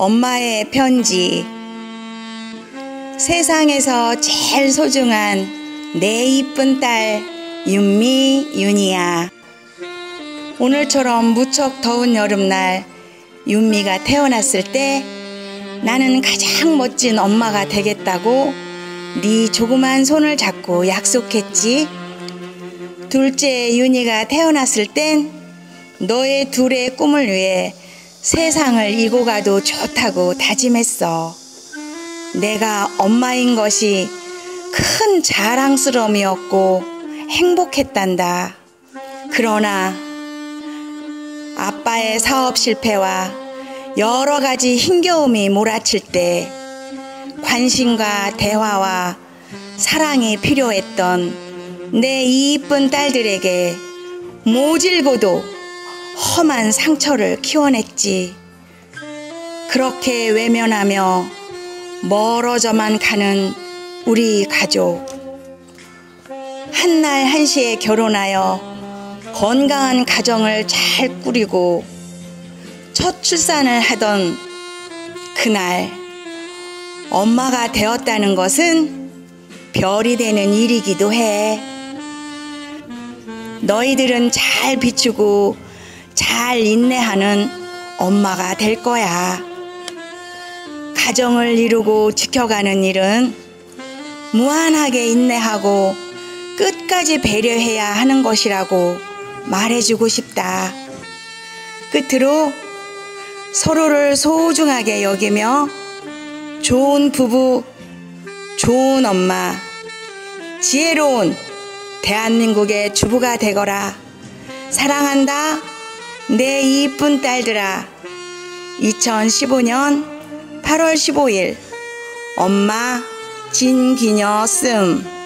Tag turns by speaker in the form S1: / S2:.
S1: 엄마의 편지. 세상에서 제일 소중한 내 이쁜 딸 윤미 윤이야. 오늘처럼 무척 더운 여름날 윤미가 태어났을 때 나는 가장 멋진 엄마가 되겠다고 네 조그만 손을 잡고 약속했지. 둘째 윤이가 태어났을 땐 너의 둘의 꿈을 위해 세상을 이고 가도 좋다고 다짐했어. 내가 엄마인 것이 큰 자랑스러움이었고 행복했단다. 그러나 아빠의 사업 실패와 여러 가지 힘겨움이 몰아칠 때 관심과 대화와 사랑이 필요했던 내 이쁜 딸들에게 모질고도 험한 상처를 키워냈지. 그렇게 외면하며 멀어져만 가는 우리 가족. 한날 한시에 결혼하여 건강한 가정을 잘 꾸리고 첫 출산을 하던 그날 엄마가 되었다는 것은 별이 되는 일이기도 해. 너희들은 잘 비추고 잘 인내하는 엄마가 될 거야. 가정을 이루고 지켜가는 일은 무한하게 인내하고 끝까지 배려해야 하는 것이라고 말해주고 싶다. 끝으로 서로를 소중하게 여기며 좋은 부부, 좋은 엄마, 지혜로운 대한민국의 주부가 되거라. 사랑한다. 내 이쁜 딸들아 2015년 8월 15일 엄마 진기녀 씀